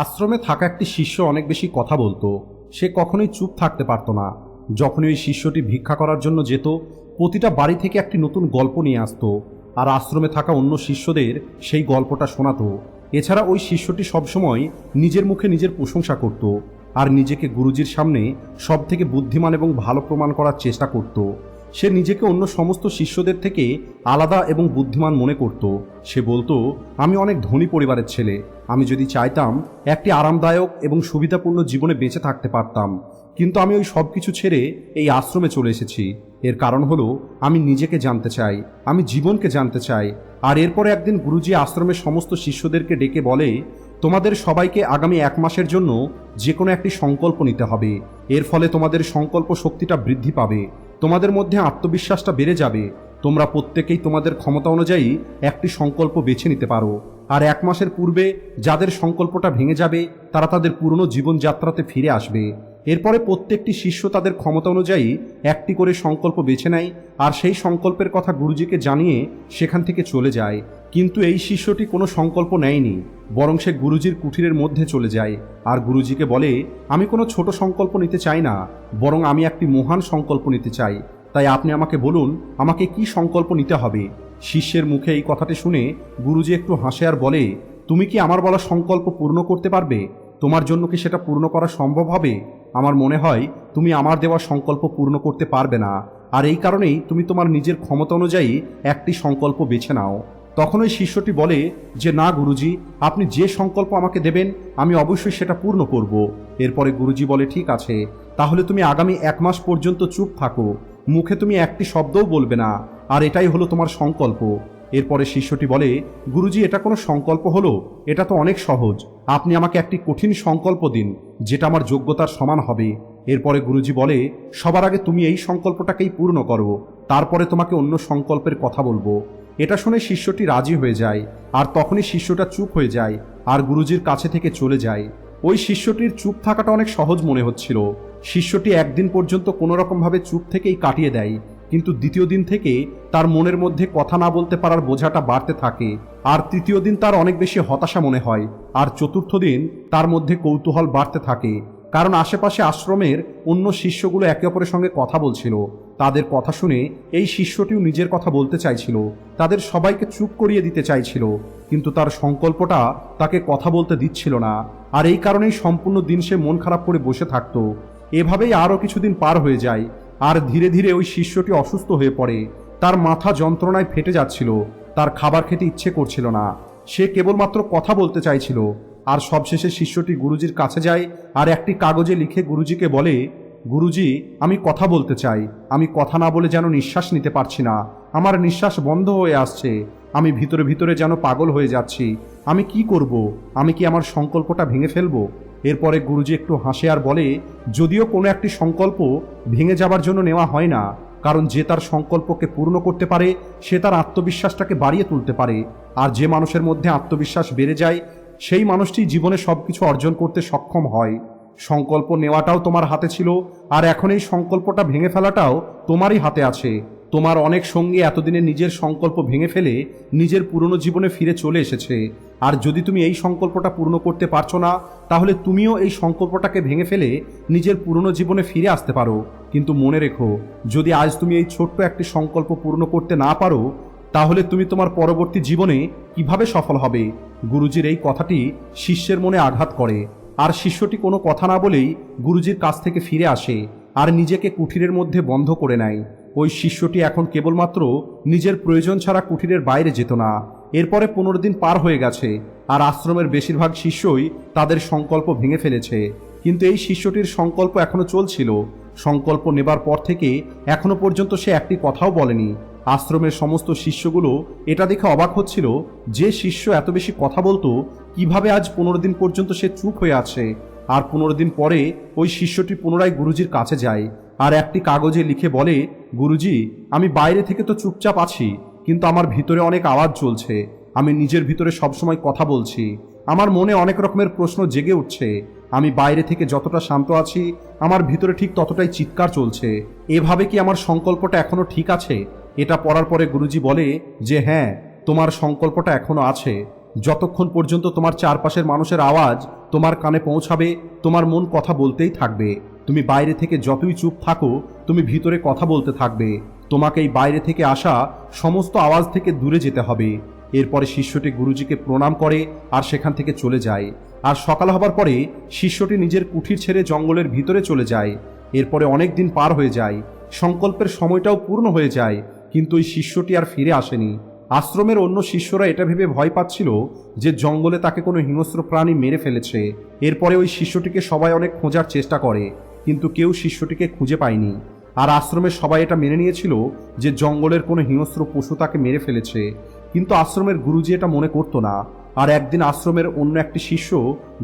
আশ্রমে থাকা একটি শিষ্য অনেক বেশি কথা বলতো। সে কখনোই চুপ থাকতে পারত না। যখনই ওই শিষ্যটি ভিক্ষা করার জন্য যেত, প্রতিটা বাড়ি থেকে একটি নতুন গল্প নিয়ে আসতো আর আশ্রমে থাকা অন্য শিষ্যদের সেই গল্পটা শোনাতো। এছাড়া ওই শিষ্যটি সবসময় নিজের মুখে নিজের প্রশংসা করত আর নিজেকে গুরুজির সামনে সব থেকে বুদ্ধিমান এবং ভালো প্রমাণ করার চেষ্টা করত। সে নিজেকে অন্য সমস্ত শিষ্যদের থেকে আলাদা এবং বুদ্ধিমান মনে করত। সে বলতো, আমি অনেক ধনী পরিবারের ছেলে। আমি যদি চাইতাম, একটি আরামদায়ক এবং সুবিধাপূর্ণ জীবনে বেঁচে থাকতে পারতাম। কিন্তু আমি ওই সব কিছু ছেড়ে এই আশ্রমে চলে এসেছি। এর কারণ হলো, আমি নিজেকে জানতে চাই। আমি জীবনকে জানতে চাই। আর এরপরে একদিন গুরুজি আশ্রমের সমস্ত শিষ্যদেরকে ডেকে বলে, তোমাদের সবাইকে আগামী এক মাসের জন্য যে কোনো একটি সংকল্প নিতে হবে। এর ফলে তোমাদের সংকল্প শক্তিটা বৃদ্ধি পাবে। তোমাদের মধ্যে আত্মবিশ্বাসটা বেড়ে যাবে। তোমরা প্রত্যেকেই তোমাদের ক্ষমতা অনুযায়ী একটি সংকল্প বেছে নিতে পারো। আর এক মাসের পূর্বে যাদের সংকল্পটা ভেঙে যাবে, তারা তাদের পুরনো জীবনযাত্রাতে ফিরে আসবে। এরপরে প্রত্যেকটি শিষ্য তাদের ক্ষমতা অনুযায়ী একটি করে সংকল্প বেছে নেয়, আর সেই সংকল্পের কথা গুরুজিকে জানিয়ে সেখান থেকে চলে যায়। কিন্তু এই শিষ্যটি কোনো সংকল্প নেয়নি, বরং সে গুরুজির কুঠিরের মধ্যে চলে যায়, আর গুরুজিকে বলে, আমি কোনো ছোট সংকল্প নিতে চাই না, বরং আমি একটি মহান সংকল্প নিতে চাই। তাই আপনি আমাকে বলুন, আমাকে কি সংকল্প নিতে হবে? শিষ্যের মুখে এই কথাটি শুনে গুরুজি একটু হাসে আর বলে, তুমি কি আমার বলা সংকল্প পূর্ণ করতে পারবে? তোমার জন্য কি সেটা পূর্ণ করা সম্ভব হবে? আমার মনে হয় তুমি আমার দেওয়া সংকল্প পূর্ণ করতে পারবে না, আর এই কারণেই তুমি তোমার নিজের ক্ষমতা অনুযায়ী একটি সংকল্প বেছে নাও। তখন ওই শিষ্যটি বলে, যে না, গুরুজি, আপনি যে সংকল্প আমাকে দেবেন, আমি অবশ্যই সেটা পূর্ণ করব। এরপরে গুরুজি বলে, ঠিক আছে, তাহলে তুমি আগামী এক মাস পর্যন্ত চুপ থাকো। মুখে তুমি একটি শব্দও বলবে না, আর এটাই হলো তোমার সংকল্প। এরপরে শিষ্যটি বলে, গুরুজি, এটা কোনো সংকল্প হলো? এটা তো অনেক সহজ। আপনি আমাকে একটি কঠিন সংকল্প দিন, যেটা আমার যোগ্যতার সমান হবে। এরপরে গুরুজি বলে, সবার আগে তুমি এই সংকল্পটাকেই পূর্ণ করো। তারপরে তোমাকে অন্য সংকল্পের কথা বলব। এটা শুনে শিষ্যটি রাজি হয়ে যায়, আর তখনই শিষ্যটা চুপ হয়ে যায়, আর গুরুজির কাছে থেকে চলে যায়। ওই শিষ্যটির চুপ থাকাটা অনেক সহজ মনে হচ্ছিল। শিষ্যটি একদিন পর্যন্ত কোনো রকমভাবে চুপ থেকেই কাটিয়ে দেয়, কিন্তু দ্বিতীয় দিন থেকে তার মনের মধ্যে কথা না বলতে পারার বোঝাটা বাড়তে থাকে, আর তৃতীয় দিন তার অনেক বেশি হতাশা মনে হয়, আর চতুর্থ দিন তার মধ্যে কৌতূহল বাড়তে থাকে, কারণ আশেপাশে আশ্রমের অন্য শিষ্যগুলো একে অপরের সঙ্গে কথা বলছিল। তাদের কথা শুনে এই শিষ্যটিও নিজের কথা বলতে চাইছিল, তাদের সবাইকে চুপ করিয়ে দিতে চাইছিল, কিন্তু তার সংকল্পটা তাকে কথা বলতে দিচ্ছিল না, আর এই কারণেই সম্পূর্ণ দিন সে মন খারাপ করে বসে থাকতো। এভাবেই আরও কিছুদিন পার হয়ে যায়, আর ধীরে ধীরে ওই শিষ্যটি অসুস্থ হয়ে পড়ে। তার মাথা যন্ত্রণায় ফেটে যাচ্ছিল, তার খাবার খেতে ইচ্ছে করছিল না। সে কেবলমাত্র কথা বলতে চাইছিল, আর সবশেষে শিষ্যটি গুরুজির কাছে যায়, আর একটি কাগজে লিখে গুরুজিকে বলে গুরুজি, আমি কথা বলতে চাই। আমি কথা না বলে যেন নিঃশ্বাস নিতে পারছি না। আমার নিঃশ্বাস বন্ধ হয়ে আসছে। আমি ভিতরে ভিতরে যেন পাগল হয়ে যাচ্ছি। আমি কি করব? আমি কি আমার সংকল্পটা ভেঙে ফেলব? এরপরে গুরুজি একটু হাসে আর বলে, যদিও কোনো একটি সংকল্প ভেঙে যাবার জন্য নেওয়া হয় না, কারণ যে তার সংকল্পকে পূর্ণ করতে পারে, সে তার আত্মবিশ্বাসটাকে বাড়িয়ে তুলতে পারে। আর যে মানুষের মধ্যে আত্মবিশ্বাস বেড়ে যায়, সেই মানুষটি জীবনে সব কিছু অর্জন করতে সক্ষম হয়। সংকল্প নেওয়াটাও তোমার হাতে ছিল, আর এখন এই সংকল্পটা ভেঙে ফেলাটাও তোমারই হাতে আছে। তোমার অনেক সঙ্গী এতদিনে নিজের সংকল্প ভেঙে ফেলে নিজের পুরনো জীবনে ফিরে চলে এসেছে। আর যদি তুমি এই সংকল্পটা পূর্ণ করতে পারছ না, তাহলে তুমিও এই সংকল্পটাকে ভেঙে ফেলে নিজের পুরনো জীবনে ফিরে আসতে পারো। কিন্তু মনে রেখো, যদি আজ তুমি এই ছোট্ট একটি সংকল্প পূর্ণ করতে না পারো, তাহলে তুমি তোমার পরবর্তী জীবনে কীভাবে সফল হবে? গুরুজির এই কথাটি শিষ্যের মনে আঘাত করে। আর শিষ্যটি কোনো কথা না বলেই গুরুজির কাছ থেকে ফিরে আসে আর নিজেকে কুঠিরের মধ্যে বন্ধ করে নেয়। ওই শিষ্যটি এখন কেবলমাত্র নিজের প্রয়োজন ছাড়া কুঠিরের বাইরে যেত না। এরপরে পনেরো দিন পার হয়ে গেছে আর আশ্রমের বেশিরভাগ শিষ্যই তাদের সংকল্প ভেঙে ফেলেছে। কিন্তু এই শিষ্যটির সংকল্প এখনও চলছিল। সংকল্প নেবার পর থেকে এখনও পর্যন্ত সে একটি কথাও বলেনি। আশ্রমের সমস্ত শিষ্যগুলো এটা দেখে অবাক হচ্ছিল যে শিষ্য এত বেশি কথা বলতো, কীভাবে আজ পনেরো দিন পর্যন্ত সে চুপ হয়ে আছে? আর পনেরো দিন পরে ওই শিষ্যটি পুনরায় গুরুজির কাছে যায় আর একটি কাগজে লিখে বলে, গুরুজি, আমি বাইরে থেকে তো চুপচাপ আছি, কিন্তু আমার ভিতরে অনেক আওয়াজ চলছে। আমি নিজের ভিতরে সবসময় কথা বলছি। আমার মনে অনেক রকমের প্রশ্ন জেগে উঠছে। আমি বাইরে থেকে যতটা শান্ত আছি, আমার ভিতরে ঠিক ততটাই চিৎকার চলছে। এভাবে কি আমার সংকল্পটা এখনও ঠিক আছে? এটা পড়ার পরে গুরুজি বলে যে হ্যাঁ তোমার সংকল্পটা এখনও আছে। যতক্ষণ পর্যন্ত তোমার চারপাশের মানুষের আওয়াজ তোমার কানে পৌঁছাবে, তোমার মন কথা বলতেই থাকবে। তুমি বাইরে থেকে যতই চুপ থাকো, তুমি ভিতরে কথা বলতে থাকবে। তোমাকে এই বাইরে থেকে আসা সমস্ত আওয়াজ থেকে দূরে যেতে হবে। এরপরে শিষ্যটি গুরুজিকে প্রণাম করে আর সেখান থেকে চলে যায়। আর সকাল হবার পরে শিষ্যটি নিজের কুঠির ছেড়ে জঙ্গলের ভিতরে চলে যায়। এরপরে অনেক দিন পার হয়ে যায়। সংকল্পের সময়টাও পূর্ণ হয়ে যায়। কিন্তু ওই শিষ্যটি আর ফিরে আসেনি। আশ্রমের অন্য শিষ্যরা এটা ভেবে ভয় পাচ্ছিল যে জঙ্গলে তাকে কোনো হিংস্র প্রাণী মেরে ফেলেছে। এরপরে ওই শিষ্যটিকে সবাই অনেক খোঁজার চেষ্টা করে, কিন্তু কেউ শিষ্যটিকে খুঁজে পায়নি। আর আশ্রমের সবাই এটা মেনে নিয়েছিল যে জঙ্গলের কোনো হিংস্র পশু তাকে মেরে ফেলেছে। কিন্তু আশ্রমের গুরুজি এটা মনে করতো না। আর একদিন আশ্রমের অন্য একটি শিষ্য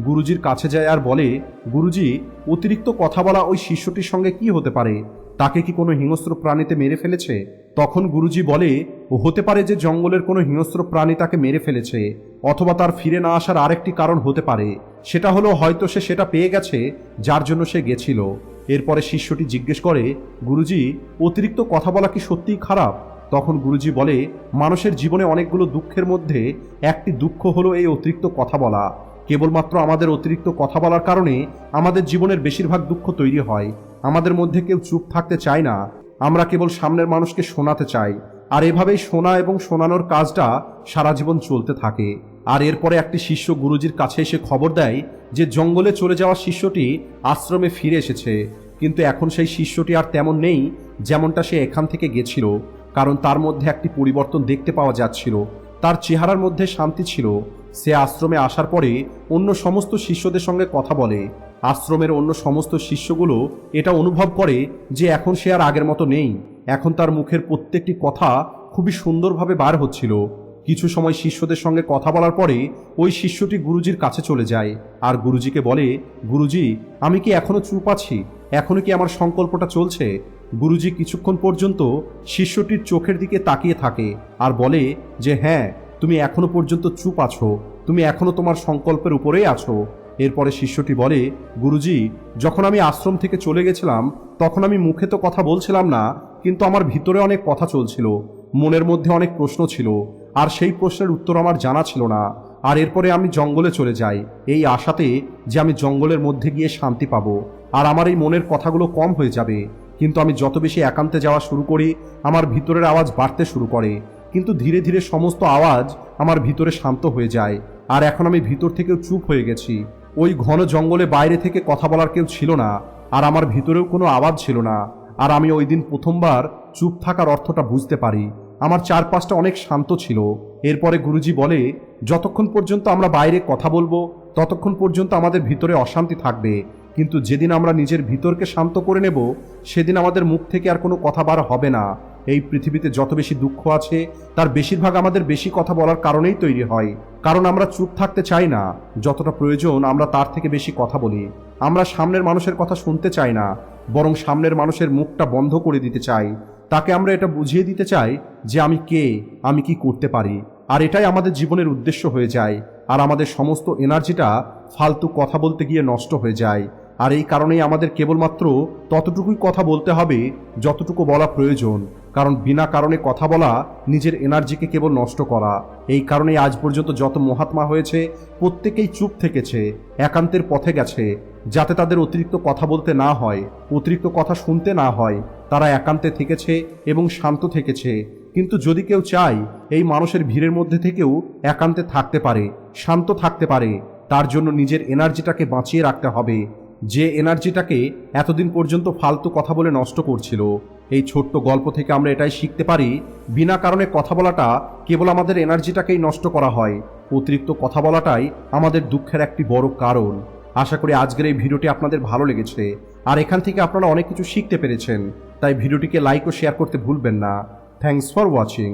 গুরুজির কাছে যায় আর বলে, গুরুজি, অতিরিক্ত কথা বলা ওই শিষ্যটির সঙ্গে কি হতে পারে? তাকে কি কোনো হিংস্র প্রাণীতে মেরে ফেলেছে? তখন গুরুজি বলে হতে পারে যে জঙ্গলের কোনো হিংস্র প্রাণী তাকে মেরে ফেলেছে, অথবা তার ফিরে না আসার আরেকটি কারণ হতে পারে। সেটা হলো, হয়তো সে সেটা পেয়ে গেছে, যার জন্য সে গেছিল। এরপরে শিষ্যটি জিজ্ঞেস করে, গুরুজি, অতিরিক্ত কথা বলা কি সত্যিই খারাপ? তখন গুরুজি বলে, মানুষের জীবনে অনেকগুলো দুঃখের মধ্যে একটি দুঃখ হলো এই অতিরিক্ত কথা বলা। কেবলমাত্র আমাদের অতিরিক্ত কথা বলার কারণে আমাদের জীবনের বেশিরভাগ দুঃখ তৈরি হয়। আমাদের মধ্যে কেউ চুপ থাকতে চায় না। আমরা কেবল সামনের মানুষকে শোনাতে চাই। আর এভাবেই শোনা এবং শোনানোর কাজটা সারা জীবন চলতে থাকে। আর এরপরে একটি শিষ্য গুরুজির কাছে এসে খবর দেয় যে, জঙ্গলে চলে যাওয়া শিষ্যটি আশ্রমে ফিরে এসেছে। কিন্তু এখন সেই শিষ্যটি আর তেমন নেই যেমনটা সে এখান থেকে গেছিল, কারণ তার মধ্যে একটি পরিবর্তন দেখতে পাওয়া যাচ্ছিল। তার চেহারার মধ্যে শান্তি ছিল। সে আশ্রমে আসার পরে অন্য সমস্ত শিষ্যদের সঙ্গে কথা বলে। আশ্রমের অন্য সমস্ত শিষ্যগুলো এটা অনুভব করে যে এখন সে আর আগের মতো নেই। এখন তার মুখের প্রত্যেকটি কথা খুবই সুন্দরভাবে বার হচ্ছিল। কিছু সময় শিষ্যদের সঙ্গে কথা বলার পরে ওই শিষ্যটি গুরুজির কাছে চলে যায় আর গুরুজিকে বলে, গুরুজি, আমি কি এখনও চুপ আছি? এখনও কি আমার সংকল্পটা চলছে? গুরুজি কিছুক্ষণ পর্যন্ত শিষ্যটির চোখের দিকে তাকিয়ে থাকে আর বলে যে হ্যাঁ তুমি এখনও পর্যন্ত চুপ আছো। তুমি এখনও তোমার সংকল্পের উপরেই আছো। এরপরে শিষ্যটি বলে, গুরুজি, যখন আমি আশ্রম থেকে চলে গেছিলাম, তখন আমি মুখে তো কথা বলছিলাম না, কিন্তু আমার ভিতরে অনেক কথা চলছিল, মনের মধ্যে অনেক প্রশ্ন ছিল, আর সেই প্রশ্নের উত্তর আমার জানা ছিল না, আর এরপরে আমি জঙ্গলে চলে যাই, এই আশাতে যে আমি জঙ্গলের মধ্যে গিয়ে শান্তি পাবো, আর আমার এই মনের কথাগুলো কম হয়ে যাবে, কিন্তু আমি যত বেশি একান্তে যাওয়া শুরু করি, আমার ভিতরের আওয়াজ বাড়তে শুরু করে, কিন্তু ধীরে ধীরে সমস্ত আওয়াজ আমার ভিতরে শান্ত হয়ে যায়, আর এখন আমি ভিতর থেকেও চুপ হয়ে গেছি। ওই ঘন জঙ্গলে বাইরে থেকে কথা বলার কেউ ছিল না, আর আমার ভিতরেও কোনো আওয়াজ ছিল না, আর আমি ওই দিন প্রথমবার চুপ থাকার অর্থটা বুঝতে পারি। আমার চারপাশটা অনেক শান্ত ছিল। এরপরে গুরুজি বলে, যতক্ষণ পর্যন্ত আমরা বাইরে কথা বলব, ততক্ষণ পর্যন্ত আমাদের ভিতরে অশান্তি থাকবে। কিন্তু যেদিন আমরা নিজের ভিতরকে শান্ত করে নেব, সেদিন আমাদের মুখ থেকে আর কোনো কথা বার হবে না। এই পৃথিবীতে যত বেশি দুঃখ আছে, তার বেশিরভাগ আমাদের বেশি কথা বলার কারণেই তৈরি হয়। কারণ আমরা চুপ থাকতে চাই না। যতটা প্রয়োজন, আমরা তার থেকে বেশি কথা বলি। আমরা সামনের মানুষের কথা শুনতে চাই না, বরং সামনের মানুষের মুখটা বন্ধ করে দিতে চাই। তাকে আমরা এটা বুঝিয়ে দিতে চাই যে আমি কে, আমি কি করতে পারি। আর এটাই আমাদের জীবনের উদ্দেশ্য হয়ে যায়। আর আমাদের সমস্ত এনার্জিটা ফালতু কথা বলতে গিয়ে নষ্ট হয়ে যায়। আর এই কারণেই আমাদের কেবলমাত্র ততটুকুই কথা বলতে হবে, যতটুকু বলা প্রয়োজন। কারণ বিনা কারণে কথা বলা, নিজের এনার্জিকে কেবল নষ্ট করা। এই কারণেই আজ পর্যন্ত যত মহাত্মা হয়েছে, প্রত্যেকেই চুপ থেকেছে, একান্তের পথে গেছে, যাতে তাদের অতিরিক্ত কথা বলতে না হয়, অতিরিক্ত কথা শুনতে না হয়। তারা একান্তে থেকেছে এবং শান্ত থেকেছে। কিন্তু যদি কেউ চায়, এই মানুষের ভিড়ের মধ্যে থেকেও একান্তে থাকতে পারে, শান্ত থাকতে পারে, তার জন্য নিজের এনার্জিটাকে বাঁচিয়ে রাখতে হবে। যে এনার্জিটাকে এতদিন পর্যন্ত ফালতু কথা বলে নষ্ট করছিল, এই ছোট্ট গল্প থেকে আমরা এটাই শিখতে পারি, বিনা কারণে কথা বলাটা কেবল আমাদের এনার্জিটাকেই নষ্ট করা হয়, অতিরিক্ত কথা বলাটাই আমাদের দুঃখের একটি বড় কারণ। আশা করি আজকের এই ভিডিওটি আপনাদের ভালো লেগেছে। আর এখান থেকে আপনারা অনেক কিছু শিখতে পেরেছেন, তাই ভিডিওটিকে লাইক ও শেয়ার করতে ভুলবেন না। Thanks for watching